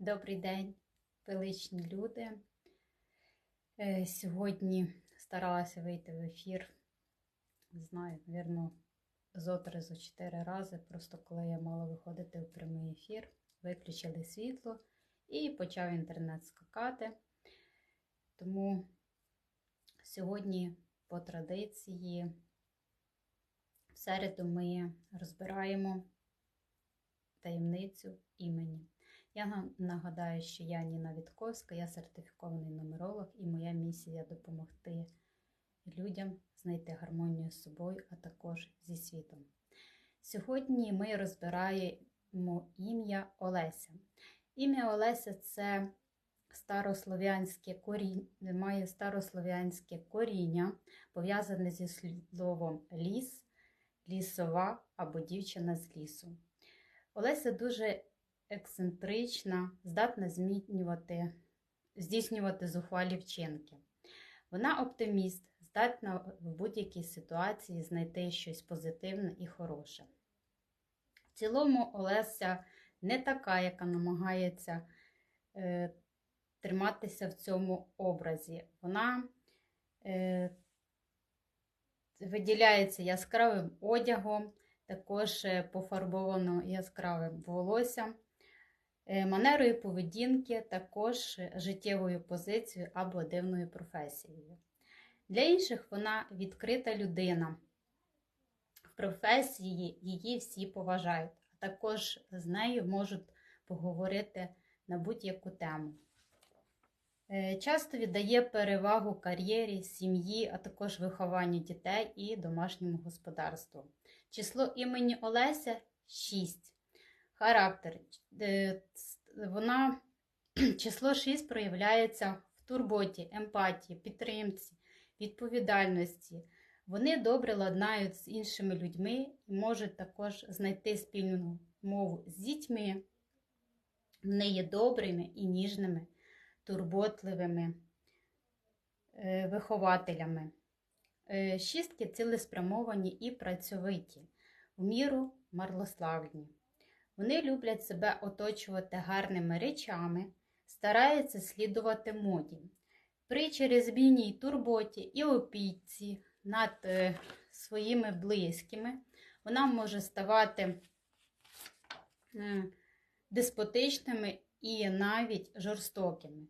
Добрий день, величні люди. Е, Сьогодні старалася вийти в ефір. Не знаю, мабуть, зо три, зо чотири рази. Просто коли я мала виходити в прямий ефір, виключили світло і почав інтернет скакати. Тому сьогодні, по традиції, в середу ми розбираємо таємницю імені. Я нагадаю, що я Ніна Вітковська, я сертифікований нумеролог, і моя місія допомогти людям знайти гармонію з собою, а також зі світом. Сьогодні ми розбираємо ім'я Олеся. Ім'я Олеся це старослов'янське коріння, має старослов'янське коріння, пов'язане зі словом ліс, лісова або дівчина з лісу. Олеся дуже ексцентрична, здатна змінювати, здійснювати зухвалі вчинки. Вона оптиміст, здатна в будь-якій ситуації знайти щось позитивне і хороше. В цілому Олеся не така, яка намагається е, триматися в цьому образі. Вона е, виділяється яскравим одягом, також е, пофарбовано яскравим волоссям, манерою поведінки, також е, життєвою позицією або дивною професією. Для інших вона відкрита людина. В професії її всі поважають, а також з нею можуть поговорити на будь-яку тему. Е, Часто віддає перевагу кар'єрі, сім'ї, а також вихованню дітей і домашньому господарству. Число імені Олеся 6. Характер. Е, Вона число 6 проявляється в турботі, емпатії, підтримці, відповідальності. Вони добре ладнають з іншими людьми і можуть також знайти спільну мову з дітьми. Вони є добрими і ніжними, турботливими е, вихователями. Е, Шістки цілеспрямовані і працьовиті, в міру марлославні. Вони люблять себе оточувати гарними речами, стараються слідувати моді. При черезмінній турботі і опіці над е, своїми близькими вона може ставати е, деспотичними і навіть жорстокими.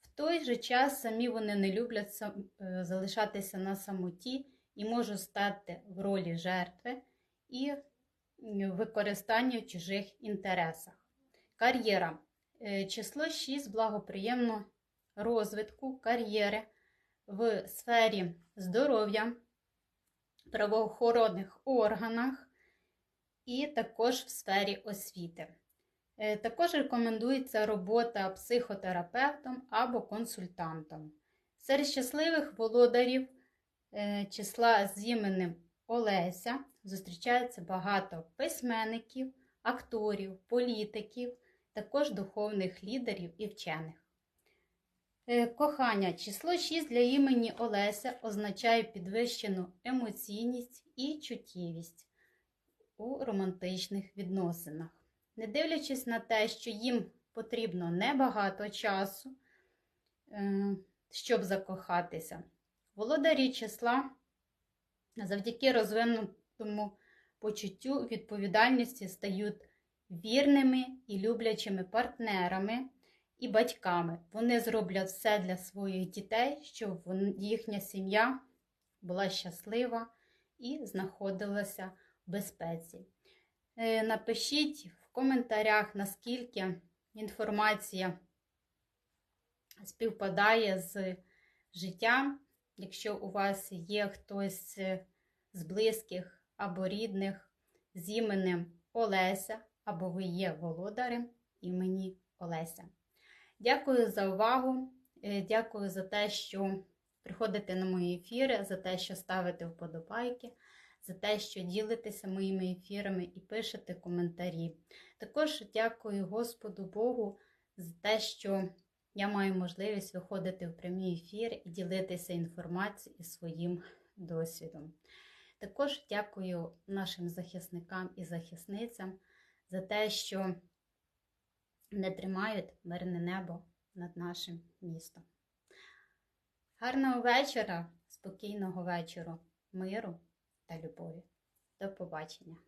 В той же час самі вони не люблять е, залишатися на самоті і можуть стати в ролі жертви і використання в чужих інтересах. Кар'єра. Е, Число 6 благоприємно розвитку кар'єри в сфері здоров'я, правоохоронних органах і також в сфері освіти. Е, Також рекомендується робота психотерапевтом або консультантом. Серед щасливих володарів е, числа з іменем Олеся зустрічається багато письменників, акторів, політиків, також духовних лідерів і вчених. Е, Кохання. Число 6 для імені Олеся означає підвищену емоційність і чуттєвість у романтичних відносинах. Не дивлячись на те, що їм потрібно небагато часу, е, щоб закохатися, володарі числа завдяки розвинутому почуттю відповідальності стають вірними і люблячими партнерами і батьками. Вони зроблять все для своїх дітей, щоб їхня сім'я була щаслива і знаходилася в безпеці. Е, Напишіть в коментарях, наскільки інформація співпадає з життям. Якщо у вас є хтось е, з близьких або рідних з іменем Олеся, або ви є володарем імені Олеся. Дякую за увагу. е, Дякую за те, що приходите на мої ефіри, за те, що ставите вподобайки, за те, що ділитеся моїми ефірами і пишете коментарі. Також дякую Господу Богу за те, що я маю можливість виходити в прямі ефіри і ділитися інформацією своїм досвідом. Також дякую нашим захисникам і захисницям за те, що не тримають мирне небо над нашим містом. Гарного вечора, спокійного вечора, миру та любові. До побачення!